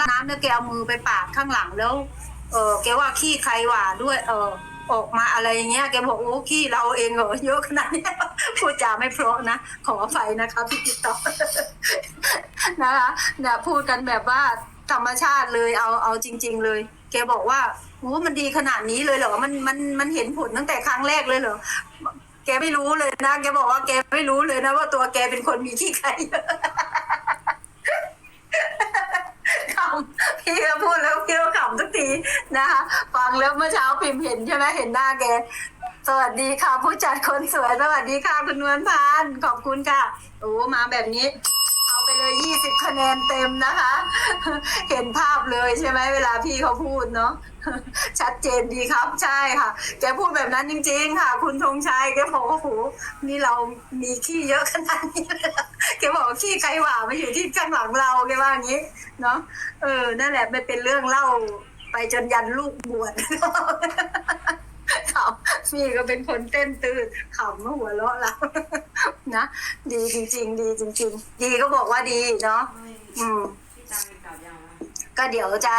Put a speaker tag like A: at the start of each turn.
A: ละน้ำเนี่ยแกเอามือไปปาดข้างหลังแล้ว เออแกว่าขี้ใครหว่าด้วย เออออกมาอะไรอย่างเงี้ยแกบอกโอ้ขี้เราเองเหรอเยอะขนาดนี้พูดจาไม่เพราะนะ ขออภัยนะคะพี่ติ๊กต็อกนะคะเนี่ยพูดกันแบบว่าธรรมชาติเลยเอาเอาจริง ๆ เลย แกบอกว่าโอ้มันดีขนาดนี้เลยเหรอมันมันมันเห็นผลตั้งแต่ครั้งแรกเลยเหรอแกไม่รู้เลยนะ แกบอกว่าแกไม่รู้เลยนะว่าตัวแกเป็นคนมีขี้ใคร ขำ พี่ก็พูดแล้วพี่ก็ขำทุกทีนะคะฟังแล้วเมื่อเช้าพิมพ์เห็นใช่ไหมเห็นหน้าแกสวัสดีค่ะผู้จัดคนสวยสวัสดีค่ะคุณนวลพันธ์ขอบคุณค่ะโอ้มาแบบนี้ เอาไปเลยยี่สิบคะแนนเต็มนะคะ เห็นภาพเลยใช่ไหมเวลาพี่เขาพูดเนาะชัดเจนดีครับใช่ค่ะ แกพูดแบบนั้นจริง ๆ ค่ะ คุณธงชัยแกบอกว่าโอ้โหนี่เรามีขี้เยอะขนาดนี้เลย ขี้ใครหว่ามาอยู่ที่ข้างหลังเราแกว่าอย่างนี้ เนาะเออ นั่นแหละไม่เป็นเรื่องเล่าไปจนยันลูกบวชขำพี่ก็เป็นคนเต้นตื่นขำมาหัวเราะเรานะดีจริง ๆ ดีจริง ๆ ดีก็บอกว่าดีเนาะอืม
B: พี่ตามเป็นกลับยังวะ
A: ก็เดี๋ยวจะ